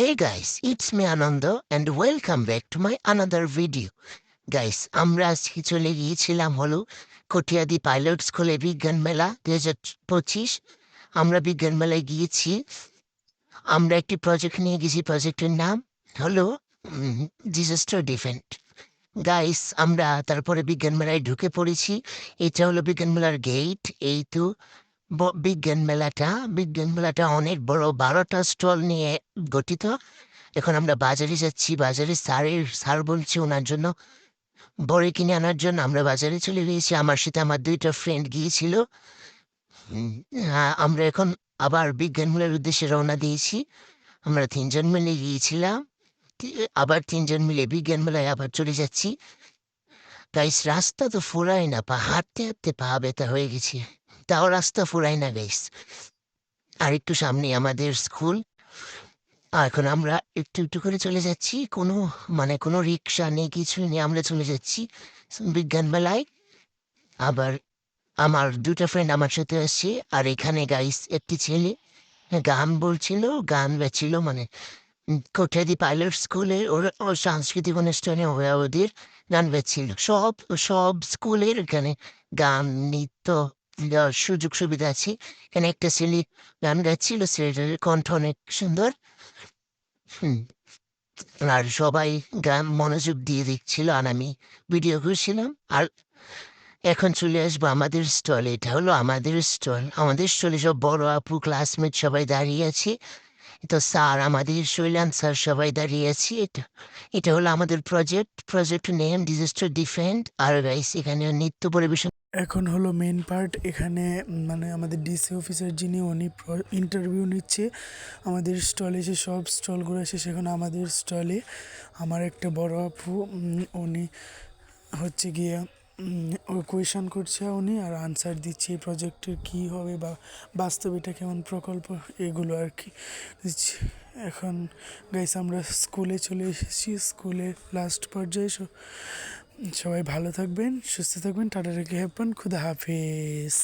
Hey guys, it's me Anando and welcome back to my another video. Guys আমরা আজকে চলে গিয়েছিলাম হলো কটিয়াদি পাইলট স্কুলে বিজ্ঞান মেলা দুই হাজার পঁচিশ। আমরা বিজ্ঞান মেলায় গিয়েছি। আমরা একটি প্রজেক্ট নিয়ে গেছি প্রজেক্টের নাম হলো ডিজাস্টার ডিফেন্ট গাইস আমরা তারপরে বিজ্ঞান মেলায় ঢুকে পড়েছি। এটা হলো বিজ্ঞান মেলার গেট এই তো বিজ্ঞান মেলাটা বিজ্ঞান মেলাটা অনেক বড় বারোটা স্টল নিয়ে গঠিত। এখন আমরা বাজারে যাচ্ছি, বাজারে স্যারের স্যার বলছি ওনার জন্য। বড়ি কিনে আনার জন্য আমরা বাজারে চলে গিয়েছি। আমার সাথে আমার দুইটা ফ্রেন্ড গিয়েছিল। আমরা এখন আবার বিজ্ঞান মেলার উদ্দেশ্যে রওনা দিয়েছি। আমরা তিনজন মিলে গিয়েছিলাম। আবার তিনজন মিলে বিজ্ঞান মেলায় আবার চলে যাচ্ছি। গাইস, রাস্তা তো ফুরাই না, পা, হাঁটতে হাঁটতে পা ব্যথা হয়ে গেছে। তাও রাস্তা ফুরাই না গাইস আর একটু সামনে আমাদের স্কুল। এখন আমরা একটু একটু করে চলে যাচ্ছি। কোনো মানে কোনো রিক্সা নেই কিছু নেই, আমরা চলে যাচ্ছি বিজ্ঞান মেলায়। আবার আমার দুটো ফ্রেন্ড আমার সাথে আসছে আর এখানে গাইস একটি ছেলে, গান বলছিল, গান বেছিল মানে কোঠাদি পাইলট স্কুলে, ওর সাংস্কৃতিক অনুষ্ঠানে ওরা ওদের গান বেছিল সব সব স্কুলের এখানে গান, নৃত্য সুযোগ সুবিধা আছে। এখানে একটা ছেলে গান গাচ্ছিল, ছেলেটার কণ্ঠ অনেক সুন্দর। আর সবাই গান মনোযোগ দিয়ে দেখছিল আর আমি ভিডিও করছিলাম। আর এখন চলে আসব আমাদের স্টল এটা হলো আমাদের স্টল আমাদের স্টলে সব বড় আপু ক্লাসমেট সবাই দাঁড়িয়ে আছে। তো স্যার আমাদের শৈলান স্যার সবাই দাঁড়িয়ে আছি এটা এটা হলো আমাদের project project name disaster defend আর গাইস এখানে নৃত্য পরিবেশন এখন হলো মেন পার্ট এখানে মানে আমাদের ডিসি অফিসার যিনি, উনি ইন্টারভিউ নিচ্ছে। আমাদের স্টলে এসে সব স্টলগুলো এসে সেখানে আমাদের স্টলে আমার একটা বড় আপু উনি হচ্ছে গিয়ে কোয়েশন করছে উনি আর আনসার দিচ্ছে এই প্রজেক্টের কী হবে বা বাস্তবে এটা কেমন প্রকল্প, এগুলো আর কি। এখন গাইস আমরা স্কুলে চলে এসেছি স্কুলের লাস্ট পর্যায়ে। সবাই ভালো থাকবেন, সুস্থ থাকবেন, টাটা রেখে হ্যাপন খুদা হাফেজ।